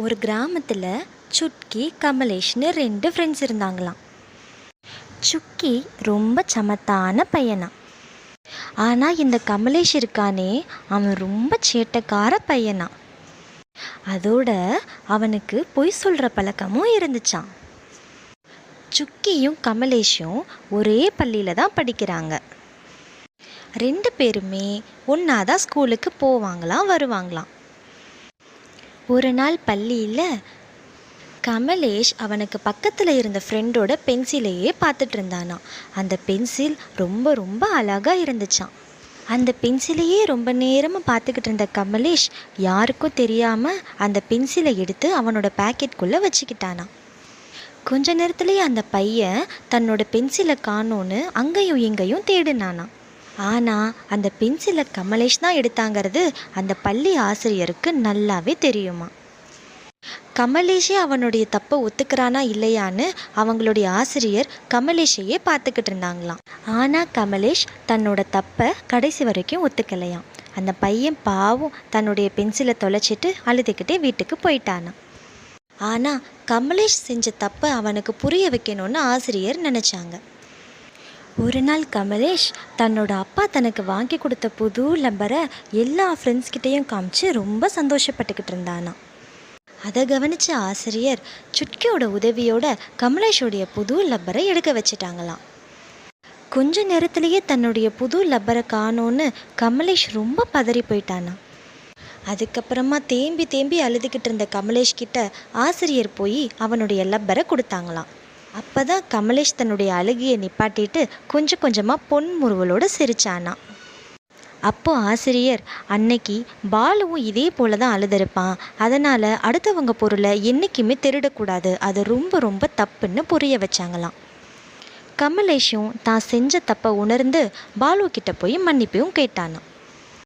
ஒரு கிராமத்தில் சுட்கி கமலேஷ்னு ரெண்டு ஃப்ரெண்ட்ஸ் இருந்தாங்களாம். சுக்கி ரொம்ப சமத்தான பையனா ஆனால் இந்த கமலேஷ் இருக்கானே அவன் ரொம்ப சேட்டைக்கார பையனா அதோட அவனுக்கு பொய் சொல்கிற பழக்கமும் இருந்துச்சான் சுக்கியும் கமலேஷும் ஒரே பள்ளியில் தான் படிக்கிறாங்க. ரெண்டு பேருமே ஒன்றா தான் ஸ்கூலுக்கு போவாங்களாம் வருவாங்களாம். ஒரு நாள் பள்ளியில் கமலேஷ் அவனுக்கு பக்கத்தில் இருந்த ஃப்ரெண்டோட பென்சிலையே பார்த்துட்டு இருந்தானாம். அந்த பென்சில் ரொம்ப ரொம்ப அழகாக இருந்துச்சான் அந்த பென்சிலையே ரொம்ப நேரமாக பார்த்துக்கிட்டு இருந்த கமலேஷ் யாருக்கும் தெரியாமல் அந்த பென்சிலை எடுத்து அவனோட பேக்கெட்குள்ளே வச்சுக்கிட்டானா கொஞ்ச நேரத்துலேயே அந்த பையன் தன்னோட பென்சிலை காணோன்னு அங்கேயும் இங்கேயும் தேடினானாம். ஆனால் அந்த பென்சிலை கமலேஷ் தான் எடுத்தாங்கிறது அந்த பள்ளி ஆசிரியருக்கு நல்லாவே தெரியுமா? கமலேஷே அவனுடைய தப்பை ஒத்துக்கிறானா இல்லையான்னு அவங்களுடைய ஆசிரியர் கமலேஷையே பார்த்துக்கிட்டு இருந்தாங்களாம். ஆனால் கமலேஷ் தன்னோட தப்பை கடைசி வரைக்கும் ஒத்துக்கலையாம். அந்த பையன் பாவம் தன்னுடைய பென்சிலை தொலைச்சிட்டு அழுதுகிட்டே வீட்டுக்கு போயிட்டானாம். ஆனால் கமலேஷ் செஞ்ச தப்பை அவனுக்கு புரிய வைக்கணும்னு ஆசிரியர் நினச்சாங்க. ஒரு நாள் கமலேஷ் தன்னோட அப்பா தனக்கு வாங்கி கொடுத்த புது லப்பரை எல்லா ஃப்ரெண்ட்ஸ்கிட்டேயும் காமிச்சு ரொம்ப சந்தோஷப்பட்டுக்கிட்டு இருந்தானா. அதை கவனித்த ஆசிரியர் சுட்கியோட உதவியோட கமலேஷோடைய புது லப்பரை எடுக்க வச்சிட்டாங்களாம். கொஞ்ச நேரத்திலேயே தன்னுடைய புது லப்பரை காணோன்னு கமலேஷ் ரொம்ப பதறி போயிட்டானா. அதுக்கப்புறமா தேம்பி தேம்பி அழுதுகிட்டு இருந்த கமலேஷ் கிட்ட ஆசிரியர் போய் அவனுடைய லப்பரை கொடுத்தாங்களாம். அப்போ தான் கமலேஷ் தன்னுடைய அழுகியை நிப்பாட்டிட்டு கொஞ்சம் கொஞ்சமாக பொன்முறுவலோடு சிரிச்சானா. அப்போ ஆசிரியர் அன்னைக்கு பாலுவும் இதே போல தான் அழுதுருப்பான். அதனால் அடுத்தவங்க பொருளை என்றைக்குமே திருடக்கூடாது. அது ரொம்ப ரொம்ப தப்புன்னு புரிய வச்சாங்களாம். கமலேஷும் தான் செஞ்ச தப்பை உணர்ந்து பாலு கிட்ட போய் மன்னிப்பையும் கேட்டானான்